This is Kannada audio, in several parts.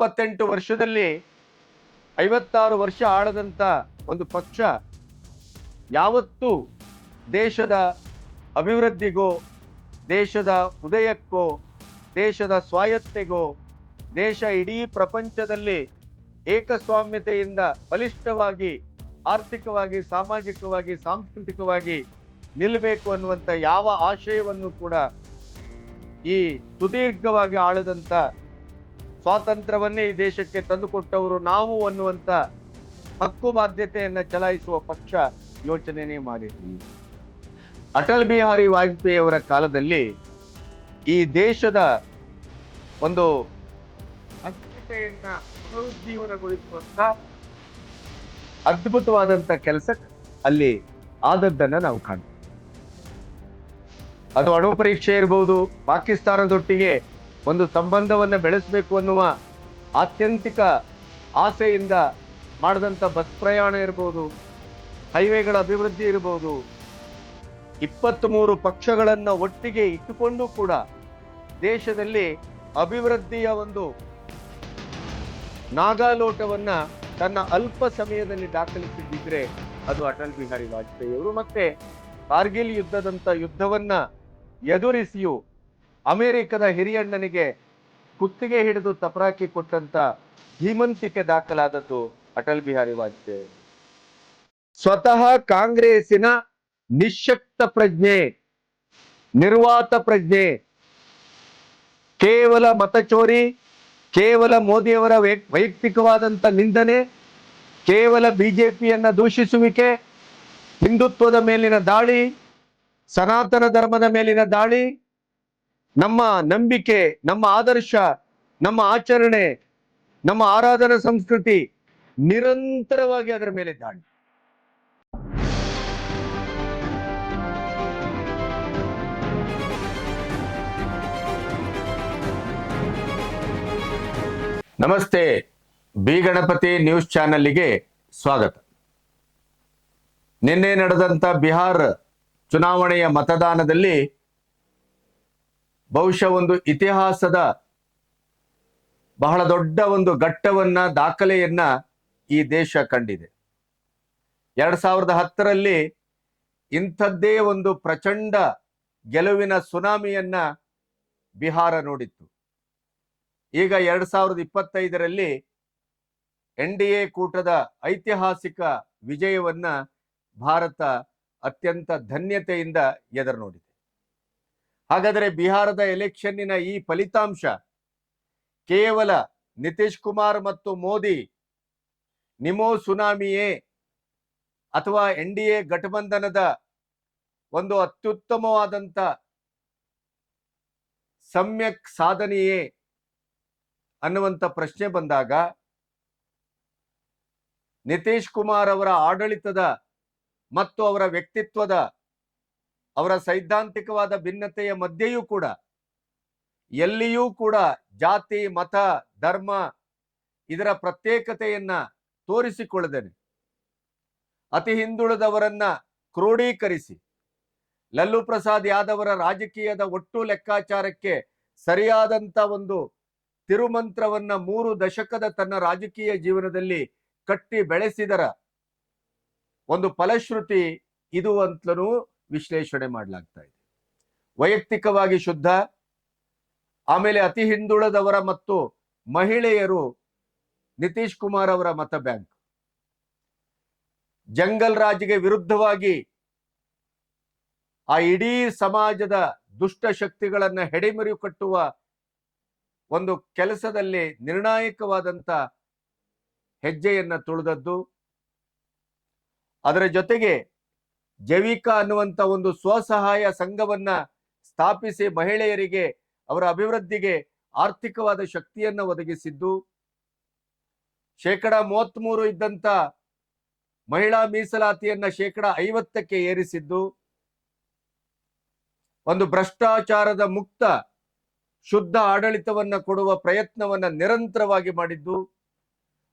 ಇಪ್ಪತ್ತೆಂಟು ವರ್ಷದಲ್ಲಿ ಐವತ್ತಾರು ವರ್ಷ ಆಳದಂಥ ಒಂದು ಪಕ್ಷ ಯಾವತ್ತೂ ದೇಶದ ಅಭಿವೃದ್ಧಿಗೋ, ದೇಶದ ಉದಯಕ್ಕೋ, ದೇಶದ ಸ್ವಾಯತ್ತೆಗೋ, ದೇಶ ಇಡೀ ಪ್ರಪಂಚದಲ್ಲಿ ಏಕಸ್ವಾಮ್ಯತೆಯಿಂದ ಬಲಿಷ್ಠವಾಗಿ, ಆರ್ಥಿಕವಾಗಿ, ಸಾಮಾಜಿಕವಾಗಿ, ಸಾಂಸ್ಕೃತಿಕವಾಗಿ ನಿಲ್ಲಬೇಕು ಅನ್ನುವಂಥ ಯಾವ ಆಶಯವನ್ನು ಕೂಡ ಈ ಸುದೀರ್ಘವಾಗಿ ಆಳದಂತ ಸ್ವಾತಂತ್ರ್ಯವನ್ನೇ ಈ ದೇಶಕ್ಕೆ ತಂದುಕೊಟ್ಟವರು ನಾವು ಅನ್ನುವಂಥ ಹಕ್ಕು ಬಾಧ್ಯತೆಯನ್ನ ಚಲಾಯಿಸುವ ಪಕ್ಷ ಯೋಚನೆನೇ ಮಾಡಿದ್ವಿ. ಅಟಲ್ ಬಿಹಾರಿ ವಾಜಪೇಯಿ ಅವರ ಕಾಲದಲ್ಲಿ ಈ ದೇಶದ ಒಂದು ಅಸ್ಮಿತೆಯನ್ನ ಪುನರುಜ್ಜೀವನಗೊಳಿಸುವಂತ ಅದ್ಭುತವಾದಂತ ಕೆಲಸ ಅಲ್ಲಿ ಆದದ್ದನ್ನ ನಾವು ಕಾಣ್ತೀವಿ. ಅದು ಅಣು ಪರೀಕ್ಷೆ ಇರಬಹುದು ಪಾಕಿಸ್ತಾನದೊಟ್ಟಿಗೆ ಒಂದು ಸಂಬಂಧವನ್ನು ಬೆಳೆಸಬೇಕು ಅನ್ನುವ ಆತ್ಯಂತಿಕ ಆಸೆಯಿಂದ ಮಾಡಿದಂಥ ಬಸ್ ಪ್ರಯಾಣ ಇರ್ಬೋದು, ಹೈವೇಗಳ ಅಭಿವೃದ್ಧಿ ಇರ್ಬೋದು ಇಪ್ಪತ್ತ್ ಮೂರು ಪಕ್ಷಗಳನ್ನು ಒಟ್ಟಿಗೆ ಇಟ್ಟುಕೊಂಡು ಕೂಡ ದೇಶದಲ್ಲಿ ಅಭಿವೃದ್ಧಿಯ ಒಂದು ನಾಗಾಲೋಟವನ್ನು ತನ್ನ ಅಲ್ಪ ಸಮಯದಲ್ಲಿ ದಾಖಲಿಸಿದ್ದಿದ್ರೆ ಅದು ಅಟಲ್ ಬಿಹಾರಿ ವಾಜಪೇಯಿ ಅವರು ಮತ್ತೆ ಕಾರ್ಗಿಲ್ ಯುದ್ಧದಂಥ ಯುದ್ಧವನ್ನ ಎದುರಿಸಿಯೂ ಅಮೆರಿಕದ ಹಿರಿಯಣ್ಣನಿಗೆ ಕುತ್ತಿಗೆ ಹಿಡಿದು ತಪರಾಕಿ ಕೊಟ್ಟಂತ ಧೀಮಂತಿಕೆ ದಾಖಲಾದದ್ದು ಅಟಲ್ ಬಿಹಾರಿ ವಾಜಪೇಯಿ. ಸ್ವತಃ ಕಾಂಗ್ರೆಸ್ಸಿನ ನಿಶಕ್ತ ಪ್ರಜ್ಞೆ, ನಿರ್ವಾತ ಪ್ರಜ್ಞೆ, ಕೇವಲ ಮತಚೋರಿ ಕೇವಲ ಮೋದಿಯವರ ವೈಯಕ್ತಿಕವಾದಂತ ನಿಂದನೆ, ಕೇವಲ ಬಿಜೆಪಿಯನ್ನ ದೂಷಿಸುವಿಕೆ, ಹಿಂದುತ್ವದ ಮೇಲಿನ ದಾಳಿ, ಸನಾತನ ಧರ್ಮದ ಮೇಲಿನ ದಾಳಿ ನಮ್ಮ ನಂಬಿಕೆ, ನಮ್ಮ ಆದರ್ಶ, ನಮ್ಮ ಆಚರಣೆ, ನಮ್ಮ ಆರಾಧನಾ ಸಂಸ್ಕೃತಿ ನಿರಂತರವಾಗಿ ಅದರ ಮೇಲೆ ದಾಳಿ ನಮಸ್ತೆ, ಬಿ ಗಣಪತಿ ನ್ಯೂಸ್ ಚಾನೆಲ್ಗೆ ಸ್ವಾಗತ. ನಿನ್ನೆ ನಡೆದಂತ ಬಿಹಾರ್ ಚುನಾವಣೆಯ ಮತದಾನದಲ್ಲಿ ಬಹುಶಃ ಒಂದು ಇತಿಹಾಸದ ಬಹಳ ದೊಡ್ಡ ಒಂದು ಘಟ್ಟವನ್ನ, ದಾಖಲೆಯನ್ನ ಈ ದೇಶ ಕಂಡಿದೆ. ಎರಡ್ ಸಾವಿರದ ಹತ್ತರಲ್ಲಿ ಇಂಥದ್ದೇ ಒಂದು ಪ್ರಚಂಡ ಗೆಲುವಿನ ಸುನಾಮಿಯನ್ನ ಬಿಹಾರ ನೋಡಿತ್ತು. ಈಗ ಎರಡ್ ಸಾವಿರದ ಇಪ್ಪತ್ತೈದರಲ್ಲಿ ಎನ್ ಡಿ ಎ ಕೂಟದ ಐತಿಹಾಸಿಕ ವಿಜಯವನ್ನ ಭಾರತ ಅತ್ಯಂತ ಧನ್ಯತೆಯಿಂದ ಎದುರು ನೋಡಿದೆ. ಹಾಗಾದರೆ ಬಿಹಾರದ ಎಲೆಕ್ಷನ್ನಿನ ಈ ಫಲಿತಾಂಶ? ಕೇವಲ ನಿತೀಶ್ ಕುಮಾರ್ ಮತ್ತು ಮೋದಿ ನಿಮೋ ಸುನಾಮಿಯೇ ಅಥವಾ ಎನ್ ಡಿ ಎ ಗಠಬಂಧನದ ಒಂದು ಅತ್ಯುತ್ತಮವಾದಂಥ ಸಮ್ಯಕ್ ಸಾಧನೆಯೇ ಅನ್ನುವಂಥ ಪ್ರಶ್ನೆ ಬಂದಾಗ ನಿತೀಶ್ ಕುಮಾರ್ ಅವರ ಆಡಳಿತದ ಮತ್ತು ಅವರ ವ್ಯಕ್ತಿತ್ವದ ಅವರ ಸೈದ್ಧಾಂತಿಕವಾದ ಭಿನ್ನತೆಯ ಮಧ್ಯೆಯೂ ಕೂಡ, ಎಲ್ಲಿಯೂ ಕೂಡ ಜಾತಿ, ಮತ, ಧರ್ಮ ಇದರ ಪ್ರತ್ಯೇಕತೆಯನ್ನ ತೋರಿಸಿಕೊಳ್ಳದೇನೆ. ಅತಿ ಹಿಂದುಳಿದವರನ್ನ ಕ್ರೋಢೀಕರಿಸಿ ಲಲ್ಲು ಪ್ರಸಾದ್ ಯಾದವರ ರಾಜಕೀಯದ ಒಟ್ಟು ಲೆಕ್ಕಾಚಾರಕ್ಕೆ ಸರಿಯಾದಂತ ಒಂದು ತಿರುಮಂತ್ರವನ್ನ ಮೂರು ದಶಕದ ತನ್ನ ರಾಜಕೀಯ ಜೀವನದಲ್ಲಿ ಕಟ್ಟಿ ಬೆಳೆಸಿದರ ಒಂದು ಫಲಶ್ರುತಿ ಇದು ಅಂತಲೂ ವಿಶ್ಲೇಷಣೆ ಮಾಡಲಾಗ್ತಾ ಇದೆ. ವೈಯಕ್ತಿಕವಾಗಿ ಶುದ್ಧ, ಆಮೇಲೆ ಅತಿ ಹಿಂದುಳದವರ ಮತ್ತು ಮಹಿಳೆಯರು ನಿತೀಶ್ ಕುಮಾರ್ ಅವರ ಮತ ಬ್ಯಾಂಕ್. ಜಂಗಲ್ ರಾಜ್ಗೆ ವಿರುದ್ಧವಾಗಿ ಆ ಇಡೀ ಸಮಾಜದ ದುಷ್ಟ ಶಕ್ತಿಗಳನ್ನ ಹೆಡೆಮರಿ ಕಟ್ಟುವ ಒಂದು ಕೆಲಸದಲ್ಲಿ ನಿರ್ಣಾಯಕವಾದಂತ ಹೆಜ್ಜೆಯನ್ನ ತುಳಿದದ್ದು. ಅದರ ಜೊತೆಗೆ ಜೈವಿಕ ಅನ್ನುವಂತ ಒಂದು ಸ್ವಸಹಾಯ ಸಂಘವನ್ನ ಸ್ಥಾಪಿಸಿ ಮಹಿಳೆಯರಿಗೆ, ಅವರ ಅಭಿವೃದ್ಧಿಗೆ ಆರ್ಥಿಕವಾದ ಶಕ್ತಿಯನ್ನ ಒದಗಿಸಿದ್ದು, ಶೇಕಡ ಮೂವತ್ಮೂರು ಇದ್ದಂತ ಮಹಿಳಾ ಮೀಸಲಾತಿಯನ್ನ ಶೇಕಡ ಐವತ್ತಕ್ಕೆ ಏರಿಸಿದ್ದು, ಒಂದು ಭ್ರಷ್ಟಾಚಾರದ ಮುಕ್ತ ಶುದ್ಧ ಆಡಳಿತವನ್ನ ಕೊಡುವ ಪ್ರಯತ್ನವನ್ನ ನಿರಂತರವಾಗಿ ಮಾಡಿದ್ದು,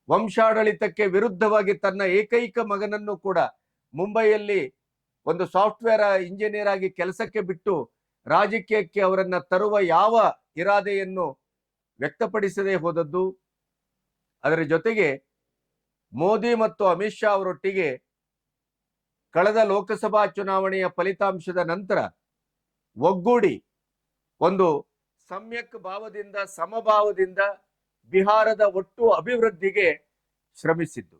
ವಂಶಾಡಳಿತಕ್ಕೆ ವಿರುದ್ಧವಾಗಿ ತನ್ನ ಏಕೈಕ ಮಗನನ್ನು ಕೂಡ ಮುಂಬೈಯಲ್ಲಿ ಒಂದು ಸಾಫ್ಟ್ವೇರ್ ಇಂಜಿನಿಯರ್ ಆಗಿ ಕೆಲಸಕ್ಕೆ ಬಿಟ್ಟು ರಾಜಕೀಯಕ್ಕೆ ಅವರನ್ನ ತರುವ ಯಾವ ಇರಾದೆಯನ್ನು ವ್ಯಕ್ತಪಡಿಸದೆ ಹೋದದ್ದು, ಅದರ ಜೊತೆಗೆ ಮೋದಿ ಮತ್ತು ಅಮಿತ್ ಶಾ ಅವರೊಟ್ಟಿಗೆ ಕಳೆದ ಲೋಕಸಭಾ ಚುನಾವಣೆಯ ಫಲಿತಾಂಶದ ನಂತರ ಒಗ್ಗೂಡಿ ಒಂದು ಸಮ್ಯಕ್ ಭಾವದಿಂದ, ಸಮಭಾವದಿಂದ ಬಿಹಾರದ ಒಟ್ಟು ಅಭಿವೃದ್ಧಿಗೆ ಶ್ರಮಿಸಿದ್ದು.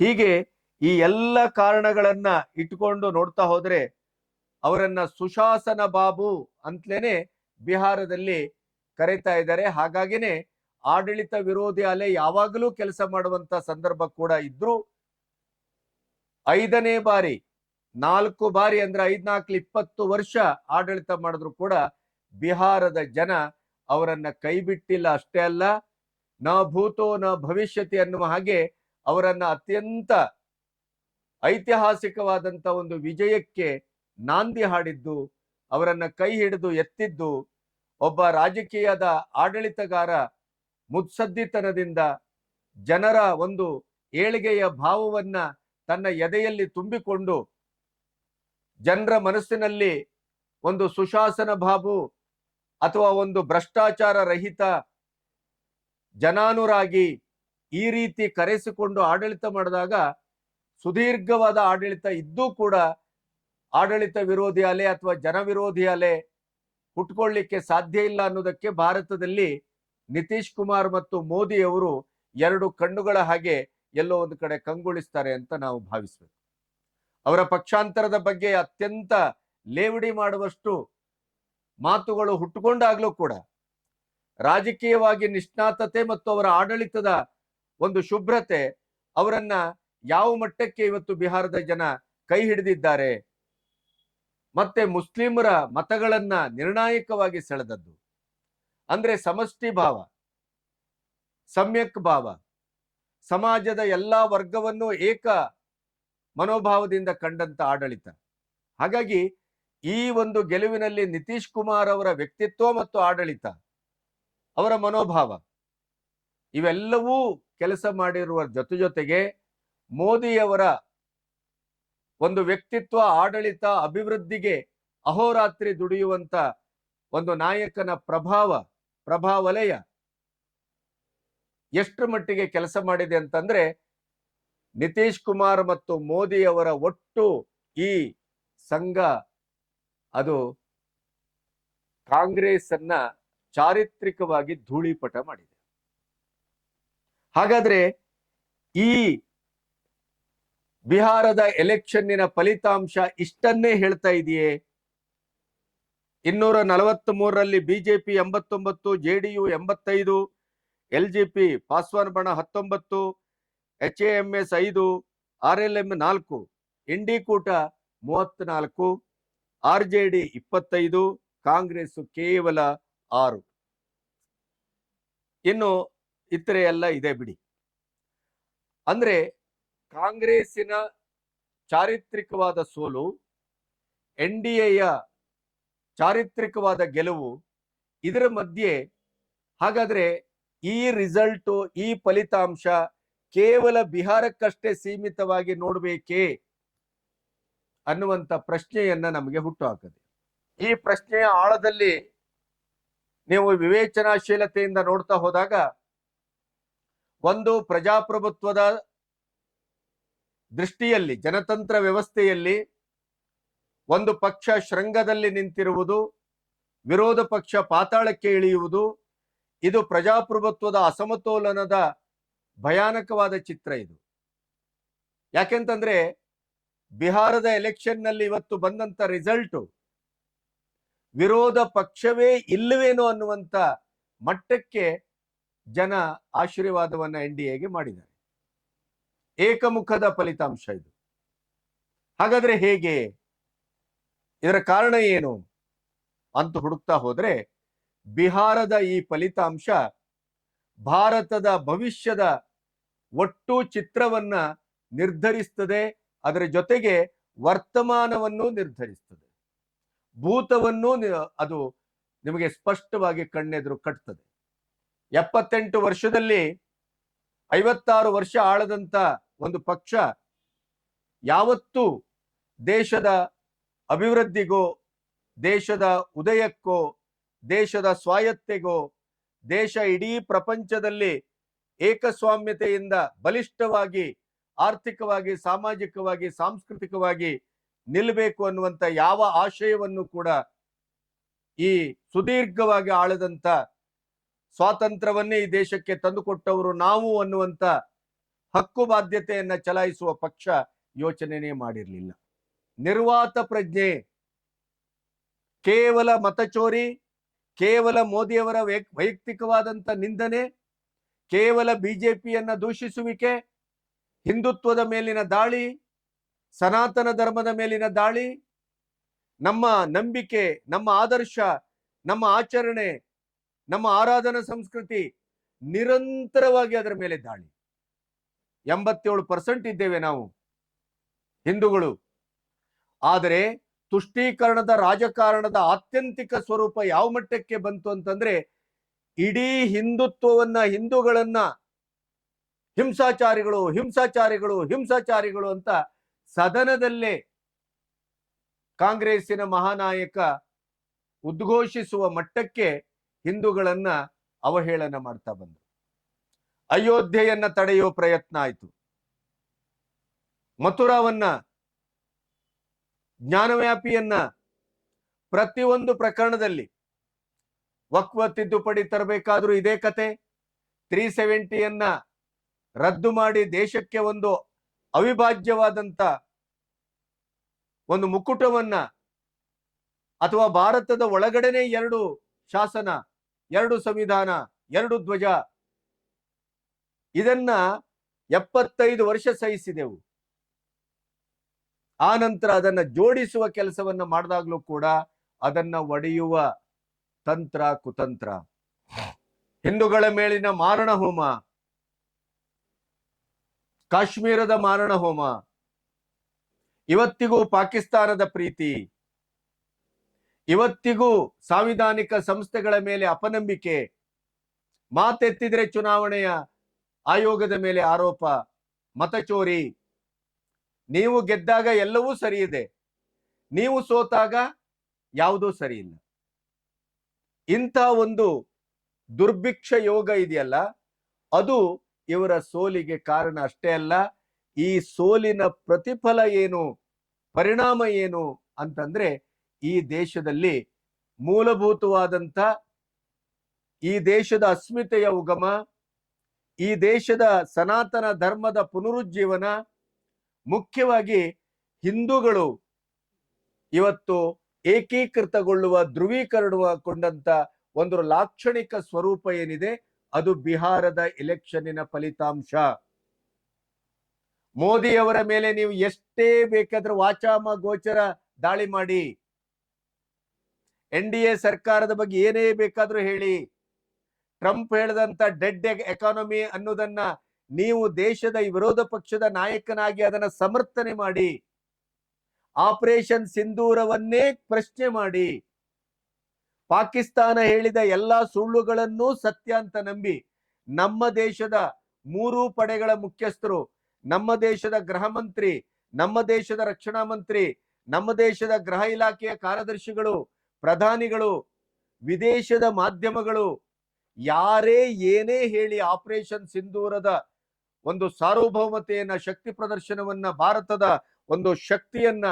ಹೀಗೆ ಈ ಎಲ್ಲ ಕಾರಣಗಳನ್ನ ಇಟ್ಕೊಂಡು ನೋಡ್ತಾ ಹೋದ್ರೆ ಅವರನ್ನ ಸುಶಾಸನ ಬಾಬು ಅಂತಲೇನೆ ಬಿಹಾರದಲ್ಲಿ ಕರೀತಾ ಇದ್ದಾರೆ. ಹಾಗಾಗಿನೇ ಆಡಳಿತ ವಿರೋಧಿ ಅಲೆ ಯಾವಾಗಲೂ ಕೆಲಸ ಮಾಡುವಂತ ಸಂದರ್ಭ ಕೂಡ ಇದ್ರು ಐದನೇ ಬಾರಿ, ನಾಲ್ಕು ಬಾರಿ ಅಂದ್ರೆ ಐದ್ನಾಲ್ಕು ಇಪ್ಪತ್ತು ವರ್ಷ ಆಡಳಿತ ಮಾಡಿದ್ರು ಕೂಡ ಬಿಹಾರದ ಜನ ಅವರನ್ನ ಕೈ ಬಿಟ್ಟಿಲ್ಲ ಅಷ್ಟೇ ಅಲ್ಲ, ನ ಭೂತೋ ನ ಭವಿಷ್ಯತಿ ಅನ್ನುವ ಹಾಗೆ ಅವರನ್ನ ಅತ್ಯಂತ ಐತಿಹಾಸಿಕವಾದಂತ ಒಂದು ವಿಜಯಕ್ಕೆ ನಾಂದಿ ಹಾಡಿದ್ದು, ಅವರನ್ನ ಕೈ ಹಿಡಿದು ಎತ್ತಿದ್ದು, ಒಬ್ಬ ರಾಜಕೀಯದ ಆಡಳಿತಗಾರ ಮುತ್ಸದ್ದಿತನದಿಂದ ಜನರ ಒಂದು ಏಳಿಗೆಯ ಭಾವವನ್ನ ತನ್ನ ಎದೆಯಲ್ಲಿ ತುಂಬಿಕೊಂಡು ಜನರ ಮನಸ್ಸಿನಲ್ಲಿ ಒಂದು ಸುಶಾಸನ ಬಾಬು ಅಥವಾ ಒಂದು ಭ್ರಷ್ಟಾಚಾರ ರಹಿತ ಜನಾನುರಾಗಿ ಈ ರೀತಿ ಕರೆಸಿಕೊಂಡು ಆಡಳಿತ ಮಾಡಿದಾಗ ಸುದೀರ್ಘವಾದ ಆಡಳಿತ ಇದ್ದೂ ಕೂಡ ಆಡಳಿತ ವಿರೋಧಿ ಅಲೆ ಅಥವಾ ಜನವಿರೋಧಿ ಅಲೆ ಹುಟ್ಕೊಳ್ಳಿಕ್ಕೆ ಸಾಧ್ಯ ಇಲ್ಲ ಅನ್ನೋದಕ್ಕೆ ಭಾರತದಲ್ಲಿ ನಿತೀಶ್ ಕುಮಾರ್ ಮತ್ತು ಮೋದಿ ಅವರು ಎರಡು ಕಣ್ಣುಗಳ ಹಾಗೆ ಎಲ್ಲೋ ಒಂದು ಕಡೆ ಕಂಗೊಳಿಸ್ತಾರೆ ಅಂತ ನಾವು ಭಾವಿಸ್ಬೇಕು. ಅವರ ಪಕ್ಷಾಂತರದ ಬಗ್ಗೆ ಅತ್ಯಂತ ಲೇವಡಿ ಮಾಡುವಷ್ಟು ಮಾತುಗಳು ಹುಟ್ಟುಕೊಂಡಾಗ್ಲೂ ಕೂಡ ರಾಜಕೀಯವಾಗಿ ನಿಷ್ಣಾತತೆ ಮತ್ತು ಅವರ ಆಡಳಿತದ ಒಂದು ಶುಭ್ರತೆ ಅವರನ್ನ ಯಾವ ಮಟ್ಟಕ್ಕೆ ಇವತ್ತು ಬಿಹಾರದ ಜನ ಕೈ ಹಿಡಿದಿದ್ದಾರೆ? ಮತ್ತೆ ಮುಸ್ಲಿಮರ ಮತಗಳನ್ನ ನಿರ್ಣಾಯಕವಾಗಿ ಸೆಳೆದದ್ದು. ಅಂದ್ರೆ ಸಮಷ್ಟಿ ಭಾವ, ಸಮ್ಯಕ್ ಭಾವ, ಸಮಾಜದ ಎಲ್ಲಾ ವರ್ಗವನ್ನು ಏಕ ಮನೋಭಾವದಿಂದ ಕಂಡಂತ ಆಡಳಿತ. ಹಾಗಾಗಿ ಈ ಒಂದು ಗೆಲುವಿನಲ್ಲಿ ನಿತೀಶ್ ಕುಮಾರ್ ಅವರ ವ್ಯಕ್ತಿತ್ವ ಮತ್ತು ಆಡಳಿತ, ಅವರ ಮನೋಭಾವ, ಇವೆಲ್ಲವೂ ಕೆಲಸ ಮಾಡಿರುವ ಜೊತೆ ಜೊತೆಗೆ ಮೋದಿಯವರ ಒಂದು ವ್ಯಕ್ತಿತ್ವ, ಆಡಳಿತ, ಅಭಿವೃದ್ಧಿಗೆ ಅಹೋರಾತ್ರಿ ದುಡಿಯುವಂತ ಒಂದು ನಾಯಕನ ಪ್ರಭಾವ, ಪ್ರಭಾವಲಯ ಎಷ್ಟರ ಮಟ್ಟಿಗೆ ಕೆಲಸ ಮಾಡಿದೆ ಅಂತಂದ್ರೆ ನಿತೀಶ್ ಕುಮಾರ್ ಮತ್ತು ಮೋದಿಯವರ ಒಟ್ಟು ಈ ಸಂಘ ಅದು ಕಾಂಗ್ರೆಸ್ ಅನ್ನ ಚಾರಿತ್ರಿಕವಾಗಿ ಧೂಳಿಪಟ ಮಾಡಿದೆ. ಹಾಗಾದ್ರೆ ಈ ಬಿಹಾರದ ಎಲೆಕ್ಷನ್ನಿನ ಫಲಿತಾಂಶ ಇಷ್ಟನ್ನೇ ಹೇಳ್ತಾ ಇದೆಯೇ? ಇನ್ನೂರ ನಲವತ್ತ್ ಮೂರರಲ್ಲಿ ಬಿಜೆಪಿ ಎಂಬತ್ತೊಂಬತ್ತು ಜೆ ಡಿ ಯು ಎಂಬತ್ತೈದು ಎಲ್ ಜಿ ಪಿ ಪಾಸ್ವಾನ್ ಬಣ ಹತ್ತೊಂಬತ್ತು ಎಚ್ ಎ ಎಂ ಎಸ್ ಐದು ಆರ್ ಎಲ್ ಎಂ ನಾಲ್ಕು ಇಂಡಿ ಕೂಟ ಮೂವತ್ನಾಲ್ಕು ಆರ್ ಜೆ ಡಿ ಇಪ್ಪತ್ತೈದು, ಕಾಂಗ್ರೆಸ್ ಕೇವಲ ಆರು. ಇನ್ನು ಇತರೆ ಎಲ್ಲ ಇದೆ ಬಿಡಿ. ಅಂದ್ರೆ ಕಾಂಗ್ರೆಸ್ಸಿನ ಚಾರಿತ್ರಿಕವಾದ ಸೋಲು ಎನ್ ಡಿ ಎಯ ಚಾರಿತ್ರಿಕವಾದ ಗೆಲುವು, ಇದರ ಮಧ್ಯೆ ಹಾಗಾದ್ರೆ ಈ ರಿಸಲ್ಟು, ಈ ಫಲಿತಾಂಶ ಕೇವಲ ಬಿಹಾರಕ್ಕಷ್ಟೇ ಸೀಮಿತವಾಗಿ ನೋಡಬೇಕೇ ಅನ್ನುವಂತ ಪ್ರಶ್ನೆಯನ್ನ ನಮಗೆ ಹುಟ್ಟು ಹಾಕದೆ ಈ ಪ್ರಶ್ನೆಯ ಆಳದಲ್ಲಿ ನೀವು ವಿವೇಚನಾಶೀಲತೆಯಿಂದ ನೋಡ್ತಾ ಹೋದಾಗ ಒಂದು ಪ್ರಜಾಪ್ರಭುತ್ವದ ದೃಷ್ಟಿಯಲ್ಲಿ, ಜನತಂತ್ರ ವ್ಯವಸ್ಥೆಯಲ್ಲಿ ಒಂದು ಪಕ್ಷ ಶೃಂಗದಲ್ಲಿ ನಿಂತಿರುವುದು, ವಿರೋಧ ಪಕ್ಷ ಪಾತಾಳಕ್ಕೆ ಇಳಿಯುವುದು, ಇದು ಪ್ರಜಾಪ್ರಭುತ್ವದ ಅಸಮತೋಲನದ ಭಯಾನಕವಾದ ಚಿತ್ರ ಇದು. ಯಾಕೆಂತಂದ್ರೆ, ಬಿಹಾರದ ಎಲೆಕ್ಷನ್ನಲ್ಲಿ ಇವತ್ತು ಬಂದಂತ ರಿಸಲ್ಟು, ವಿರೋಧ ಪಕ್ಷವೇ ಇಲ್ಲವೇನೋ ಅನ್ನುವಂತ ಮಟ್ಟಕ್ಕೆ ಜನ ಆಶೀರ್ವಾದವನ್ನ ಎನ್ ಡಿ ಎಗೆ ಮಾಡಿದ್ದಾರೆ. ಏಕಮುಖದ ಫಲಿತಾಂಶ ಇದು. ಹಾಗಾದ್ರೆ ಹೇಗೆ? ಇದರ ಕಾರಣ ಏನು? ಅಂತ ಹುಡುಕ್ತಾ ಹೋದ್ರೆ, ಬಿಹಾರದ ಈ ಫಲಿತಾಂಶ ಭಾರತದ ಭವಿಷ್ಯದ ಒಟ್ಟು ಚಿತ್ರವನ್ನ ನಿರ್ಧರಿಸ್ತದೆ, ಅದರ ಜೊತೆಗೆ ವರ್ತಮಾನವನ್ನು ನಿರ್ಧರಿಸ್ತದೆ. ಭೂತವನ್ನು ಅದು ನಿಮಗೆ ಸ್ಪಷ್ಟವಾಗಿ ಕಣ್ಣೆದುರು ಕಟ್ತದೆ. ಎಪ್ಪತ್ತೆಂಟು ವರ್ಷದಲ್ಲಿ ಐವತ್ತಾರು ವರ್ಷ ಆಳದಂತ ಒಂದು ಪಕ್ಷ ಯಾವತ್ತೂ ದೇಶದ ಅಭಿವೃದ್ಧಿಗೋ, ದೇಶದ ಉದಯಕ್ಕೋ, ದೇಶದ ಸ್ವಾಯತ್ತೆಗೋ, ದೇಶ ಇಡೀ ಪ್ರಪಂಚದಲ್ಲಿ ಏಕಸ್ವಾಮ್ಯತೆಯಿಂದ ಬಲಿಷ್ಠವಾಗಿ, ಆರ್ಥಿಕವಾಗಿ, ಸಾಮಾಜಿಕವಾಗಿ, ಸಾಂಸ್ಕೃತಿಕವಾಗಿ ನಿಲ್ಲಬೇಕು ಅನ್ನುವಂಥ ಯಾವ ಆಶಯವನ್ನು ಕೂಡ ಈ ಸುದೀರ್ಘವಾಗಿ ಆಳದಂತ ಸ್ವಾತಂತ್ರ್ಯವನ್ನೇ ಈ ದೇಶಕ್ಕೆ ತಂದುಕೊಟ್ಟವರು ನಾವು ಅನ್ನುವಂತ ಹಕ್ಕು ಬಾಧ್ಯತೆಯನ್ನ ಚಲಾಯಿಸುವ ಪಕ್ಷ ಯೋಚನೆನೇ ಮಾಡಿರಲಿಲ್ಲ. ನಿರ್ವಾತ ಪ್ರಜ್ಞೆ. ಕೇವಲ ಮತಚೋರಿ ಕೇವಲ ಮೋದಿಯವರ ವೈಯಕ್ತಿಕವಾದಂಥ ನಿಂದನೆ, ಕೇವಲ ಬಿಜೆಪಿಯನ್ನ ದೂಷಿಸುವಿಕೆ, ಹಿಂದುತ್ವದ ಮೇಲಿನ ದಾಳಿ, ಸನಾತನ ಧರ್ಮದ ಮೇಲಿನ ದಾಳಿ, ನಮ್ಮ ನಂಬಿಕೆ, ನಮ್ಮ ಆದರ್ಶ, ನಮ್ಮ ಆಚರಣೆ, ನಮ್ಮ ಆರಾಧನಾ ಸಂಸ್ಕೃತಿ ನಿರಂತರವಾಗಿ ಅದರ ಮೇಲೆ ದಾಳಿ. ಎಂಬತ್ತೇಳು ಪರ್ಸೆಂಟ್ ಇದ್ದೇವೆ ನಾವು, ಹಿಂದೂಗಳು. ಆದರೆ ತುಷ್ಟೀಕರಣದ ರಾಜಕಾರಣದ ಆತ್ಯಂತಿಕ ಸ್ವರೂಪ ಯಾವ ಮಟ್ಟಕ್ಕೆ ಬಂತು ಅಂತಂದ್ರೆ, ಇಡೀ ಹಿಂದುತ್ವವನ್ನ ಹಿಂದೂಗಳನ್ನ ಹಿಂಸಾಚಾರಿಗಳು ಹಿಂಸಾಚಾರಿಗಳು ಹಿಂಸಾಚಾರಿಗಳು ಅಂತ ಸದನದಲ್ಲೇ ಕಾಂಗ್ರೆಸ್ಸಿನ ಮಹಾನಾಯಕ ಉದ್ಘೋಷಿಸುವ ಮಟ್ಟಕ್ಕೆ ಹಿಂದೂಗಳನ್ನ ಅವಹೇಳನ ಮಾಡ್ತಾ ಬಂದರು. ಅಯೋಧ್ಯೆಯನ್ನ ತಡೆಯುವ ಪ್ರಯತ್ನ ಆಯಿತು. ಮಥುರಾವನ್ನ ಜ್ಞಾನವ್ಯಾಪಿಯನ್ನ ಪ್ರತಿಯೊಂದು ಪ್ರಕರಣದಲ್ಲಿ ವಕ್ವ ತಿದ್ದುಪಡಿ ತರಬೇಕಾದ್ರೂ ಇದೇ ಕತೆ. ತ್ರೀ ಸೆವೆಂಟಿಯನ್ನ ರದ್ದು ಮಾಡಿ ದೇಶಕ್ಕೆ ಒಂದು ಅವಿಭಾಜ್ಯವಾದಂತ ಒಂದು ಮುಕುಟವನ್ನ ಅಥವಾ ಭಾರತದ ಒಳಗಡೆನೆ ಎರಡು ಶಾಸನ, ಎರಡು ಸಂವಿಧಾನ, ಎರಡು ಧ್ವಜ ಇದನ್ನ ಎಪ್ಪತ್ತೈದು ವರ್ಷ ಸಹಿಸಿದೆವು. ಆ ನಂತರ ಅದನ್ನ ಜೋಡಿಸುವ ಕೆಲಸವನ್ನ ಮಾಡಿದಾಗ್ಲೂ ಕೂಡ ಅದನ್ನ ಒಡೆಯುವ ತಂತ್ರ ಕುತಂತ್ರ. ಹಿಂದೂಗಳ ಮೇಲಿನ ಮಾರಣ ಹೋಮ. ಕಾಶ್ಮೀರದ ಮಾರಣ ಹೋಮ. ಇವತ್ತಿಗೂ ಪಾಕಿಸ್ತಾನದ ಪ್ರೀತಿ. ಇವತ್ತಿಗೂ ಸಾಂವಿಧಾನಿಕ ಸಂಸ್ಥೆಗಳ ಮೇಲೆ ಅಪನಂಬಿಕೆ. ಮಾತೆತ್ತಿದ್ರೆ ಚುನಾವಣೆಯ ಆಯೋಗದ ಮೇಲೆ ಆರೋಪ ಮತಚೋರಿ ನೀವು ಗೆದ್ದಾಗ ಎಲ್ಲವೂ ಸರಿ ಇದೆ ನೀವು ಸೋತಾಗ ಯಾವುದೂ ಸರಿ ಇಲ್ಲ ಇಂಥ ಒಂದು ದುರ್ಭಿಕ್ಷ ಯೋಗ ಇದೆಯಲ್ಲ, ಅದು ಇವರ ಸೋಲಿಗೆ ಕಾರಣ ಅಷ್ಟೇ ಅಲ್ಲ, ಈ ಸೋಲಿನ ಪ್ರತಿಫಲ ಏನು, ಪರಿಣಾಮ ಏನು ಅಂತಂದ್ರೆ, ಈ ದೇಶದಲ್ಲಿ ಮೂಲಭೂತವಾದಂತ ಈ ದೇಶದ ಅಸ್ಮಿತೆಯ ಉಗಮ ಈ ದೇಶದ ಸನಾತನ ಧರ್ಮದ ಪುನರುಜ್ಜೀವನ ಮುಖ್ಯವಾಗಿ ಹಿಂದೂಗಳು ಇವತ್ತು ಏಕೀಕೃತಗೊಳ್ಳುವ, ಧ್ರುವೀಕರಣಗೊಂಡಂತ ಒಂದು ಲಾಕ್ಷಣಿಕ ಸ್ವರೂಪ ಏನಿದೆ? ಅದು ಬಿಹಾರದ ಎಲೆಕ್ಷನ್ನಿನ ಫಲಿತಾಂಶ. ಮೋದಿಯವರ ಮೇಲೆ ನೀವು ಎಷ್ಟೇ ಬೇಕಾದ್ರೆ ವಾಚಾಮ ಗೋಚರ ದಾಳಿ ಮಾಡಿ. ಎನ್ ಡಿ ಎ ಸರ್ಕಾರದ ಬಗ್ಗೆ ಏನೇ ಬೇಕಾದ್ರೂ ಹೇಳಿ. ಟ್ರಂಪ್ ಹೇಳಿದಂತ ಡೆಡ್ ಎಕಾನಮಿ ಅನ್ನೋದನ್ನ ನೀವು ದೇಶದ ವಿರೋಧ ಪಕ್ಷದ ನಾಯಕನಾಗಿ ಅದನ್ನ ಸಮರ್ಥನೆ ಮಾಡಿ, ಆಪರೇಷನ್ ಸಿಂಧೂರವನ್ನೇ ಪ್ರಶ್ನೆ ಮಾಡಿ, ಪಾಕಿಸ್ತಾನ ಹೇಳಿದ ಎಲ್ಲಾ ಸುಳ್ಳುಗಳನ್ನೂ ಸತ್ಯ ಅಂತ ನಂಬಿ ನಮ್ಮ ದೇಶದ ಮೂರು ಪಡೆಗಳ ಮುಖ್ಯಸ್ಥರು, ನಮ್ಮ ದೇಶದ ಗೃಹ ಮಂತ್ರಿ, ನಮ್ಮ ದೇಶದ ರಕ್ಷಣಾ ಮಂತ್ರಿ, ನಮ್ಮ ದೇಶದ ಗೃಹ ಇಲಾಖೆಯ ಕಾರ್ಯದರ್ಶಿಗಳು, ಪ್ರಧಾನಿಗಳು, ವಿದೇಶದ ಮಾಧ್ಯಮಗಳು ಯಾರೇ ಏನೇ ಹೇಳಿ ಆಪರೇಷನ್ ಸಿಂಧೂರದ ಒಂದು ಸಾರ್ವಭೌಮತೆಯನ್ನ, ಶಕ್ತಿ ಪ್ರದರ್ಶನವನ್ನ, ಭಾರತದ ಒಂದು ಶಕ್ತಿಯನ್ನ